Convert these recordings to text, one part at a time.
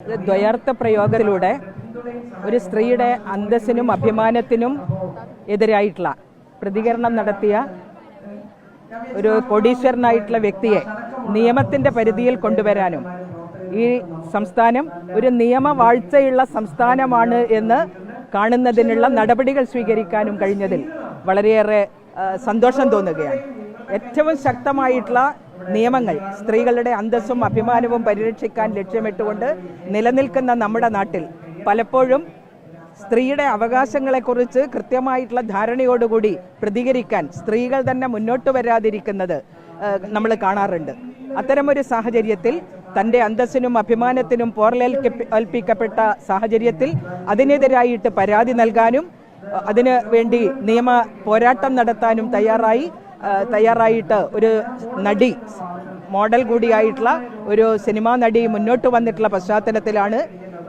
ദ്വയാർത്ഥ പ്രയോഗത്തിലൂടെ ഒരു സ്ത്രീയുടെ അന്തസ്സിനും അഭിമാനത്തിനും എതിരായിട്ടുള്ള പ്രതികരണം നടത്തിയ ഒരു കോടീശ്വരനായിട്ടുള്ള വ്യക്തിയെ നിയമത്തിന്റെ പരിധിയിൽ കൊണ്ടുവരാനും ഈ സംസ്ഥാനം ഒരു നിയമവാഴ്ചയുള്ള സംസ്ഥാനമാണ് എന്ന് കാണുന്നതിനുള്ള നടപടികൾ സ്വീകരിക്കാനും കഴിഞ്ഞതിൽ വളരെയേറെ സന്തോഷം തോന്നുകയാണ്. ഏറ്റവും ശക്തമായിട്ടുള്ള നിയമങ്ങൾ സ്ത്രീകളുടെ അന്തസ്സും അഭിമാനവും പരിരക്ഷിക്കാൻ ലക്ഷ്യമിട്ടുകൊണ്ട് നിലനിൽക്കുന്ന നമ്മുടെ നാട്ടിൽ പലപ്പോഴും സ്ത്രീയുടെ അവകാശങ്ങളെക്കുറിച്ച് കൃത്യമായിട്ടുള്ള ധാരണയോടുകൂടി പ്രതികരിക്കാൻ സ്ത്രീകൾ തന്നെ മുന്നോട്ട് വരാതിരിക്കുന്നത് നമ്മൾ കാണാറുണ്ട്. അത്തരമൊരു സാഹചര്യത്തിൽ തന്റെ അന്തസ്സിനും അഭിമാനത്തിനും പോർലേൽപ്പിക്കപ്പെട്ട സാഹചര്യത്തിൽ അതിനെതിരായിട്ട് പരാതി നൽകാനും അതിനു വേണ്ടി നിയമ പോരാട്ടം നടത്താനും തയ്യാറായി. തയ്യാറായിട്ട് ഒരു നടി മോഡൽ കൂടിയായിട്ടുള്ള ഒരു സിനിമാ നടി മുന്നോട്ട് വന്നിട്ടുള്ള പശ്ചാത്തലത്തിലാണ്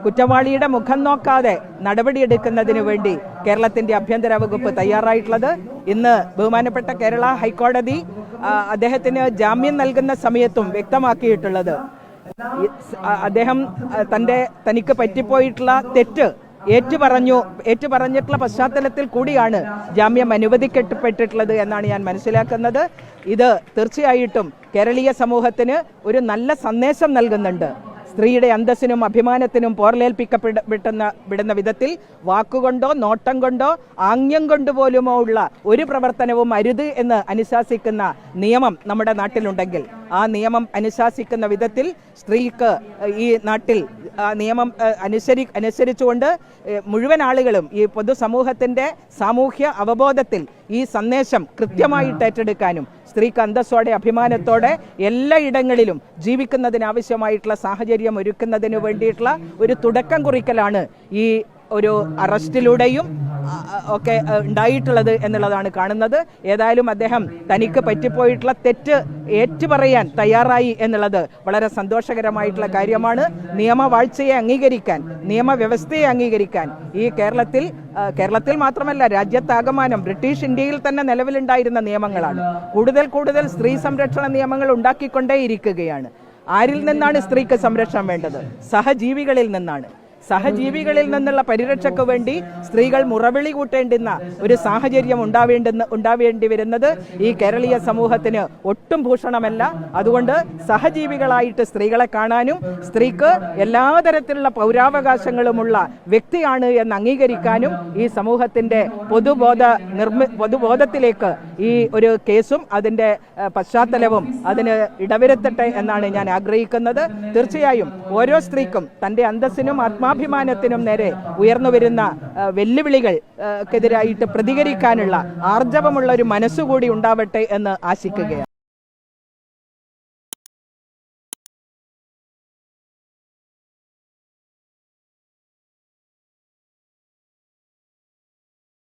കുറ്റവാളിയുടെ മുഖം നോക്കാതെ നടപടിയെടുക്കുന്നതിന് വേണ്ടി കേരളത്തിന്റെ ആഭ്യന്തര വകുപ്പ് തയ്യാറായിട്ടുള്ളത്. ഇന്ന് ബഹുമാനപ്പെട്ട കേരള ഹൈക്കോടതി അദ്ദേഹത്തിന് ജാമ്യം നൽകുന്ന സമയത്തും വ്യക്തമാക്കിയിട്ടുള്ളത്. അദ്ദേഹം തന്റെ തനിക്ക് പറ്റിപ്പോയിട്ടുള്ള തെറ്റ് ഏറ്റുപറഞ്ഞു ഏറ്റുപറഞ്ഞിട്ടുള്ള പശ്ചാത്തലത്തിൽ കൂടിയാണ് ജാമ്യം അനുവദിക്കപ്പെട്ടിട്ടുള്ളത് എന്നാണ് ഞാൻ മനസ്സിലാക്കുന്നത്. ഇത് തീർച്ചയായിട്ടും കേരളീയ സമൂഹത്തിന് ഒരു നല്ല സന്ദേശം നൽകുന്നുണ്ട്. സ്ത്രീയുടെ അന്തസ്സിനും അഭിമാനത്തിനും പോർലേൽപ്പിക്കപ്പെടുന്ന വിടുന്ന വിധത്തിൽ വാക്കുകൊണ്ടോ നോട്ടം കൊണ്ടോ ആംഗ്യം കൊണ്ടുപോലുമോ ഉള്ള ഒരു പ്രവർത്തനവും അരുത് എന്ന് അനുശാസിക്കുന്ന നിയമം നമ്മുടെ നാട്ടിലുണ്ടെങ്കിൽ. ആ നിയമം അനുശാസിക്കുന്ന വിധത്തിൽ സ്ത്രീക്ക് ഈ നാട്ടിൽ ആ നിയമം അനുസരി അനുസരിച്ചുകൊണ്ട് മുഴുവൻ ആളുകളും ഈ പൊതുസമൂഹത്തിന്റെ സാമൂഹ്യ അവബോധത്തിൽ ഈ സന്ദേശം കൃത്യമായിട്ട് ഏറ്റെടുക്കാനും സ്ത്രീക്ക് അന്തസ്സോടെ അഭിമാനത്തോടെ എല്ലായിടങ്ങളിലും ജീവിക്കുന്നതിനാവശ്യമായിട്ടുള്ള സാഹചര്യം ഒരുക്കുന്നതിന് വേണ്ടിയിട്ടുള്ള ഒരു തുടക്കം കുറിക്കലാണ് ഈ ഒരു അറസ്റ്റിലൂടെയും ഒക്കെ ഉണ്ടായിട്ടുള്ളത് എന്നുള്ളതാണ് കാണുന്നത്. ഏതായാലും അദ്ദേഹം തനിക്ക് പറ്റിപ്പോയിട്ടുള്ള തെറ്റ് ഏറ്റുപറയാൻ തയ്യാറായി എന്നുള്ളത് വളരെ സന്തോഷകരമായിട്ടുള്ള കാര്യമാണ്. നിയമവാഴ്ചയെ അംഗീകരിക്കാൻ നിയമവ്യവസ്ഥയെ അംഗീകരിക്കാൻ ഈ കേരളത്തിൽ കേരളത്തിൽ മാത്രമല്ല രാജ്യത്താകമാനം ബ്രിട്ടീഷ് ഇന്ത്യയിൽ തന്നെ നിലവിലുണ്ടായിരുന്ന നിയമങ്ങളാണ്. കൂടുതൽ കൂടുതൽ സ്ത്രീ സംരക്ഷണ നിയമങ്ങൾ ഉണ്ടാക്കിക്കൊണ്ടേയിരിക്കുകയാണ്. ആരിൽ നിന്നാണ് സ്ത്രീക്ക് സംരക്ഷണം വേണ്ടത്? സഹജീവികളിൽ നിന്നാണ്. സഹജീവികളിൽ നിന്നുള്ള പരിരക്ഷയ്ക്ക് വേണ്ടി സ്ത്രീകൾ മുറവിളി കൂട്ടേണ്ടുന്ന ഒരു സാഹചര്യം ഉണ്ടാവേണ്ടെന്ന് ഉണ്ടാവേണ്ടി വരുന്നത് ഈ കേരളീയ സമൂഹത്തിന് ഒട്ടും ഭൂഷണമല്ല. അതുകൊണ്ട് സഹജീവികളായിട്ട് സ്ത്രീകളെ കാണാനും സ്ത്രീക്ക് എല്ലാ തരത്തിലുള്ള പൗരാവകാശങ്ങളുമുള്ള വ്യക്തിയാണ് എന്ന് അംഗീകരിക്കാനും ഈ സമൂഹത്തിന്റെ പൊതുബോധ നിർമ്മി പൊതുബോധത്തിലേക്ക് ഈ ഒരു കേസും അതിന്റെ പശ്ചാത്തലവും അതിന് ഇടവരുത്തട്ടെ എന്നാണ് ഞാൻ ആഗ്രഹിക്കുന്നത്. തീർച്ചയായും ഓരോ സ്ത്രീക്കും തന്റെ അന്തസ്സിനും ആത്മാഭിമാനത്തിനും നേരെ ഉയർന്നു വരുന്ന വെല്ലുവിളികൾക്കെതിരായിട്ട് പ്രതികരിക്കാനുള്ള ആർജവമുള്ള ഒരു മനസ്സുകൂടി ഉണ്ടാവട്ടെ എന്ന് ആശിക്കുകയാണ്.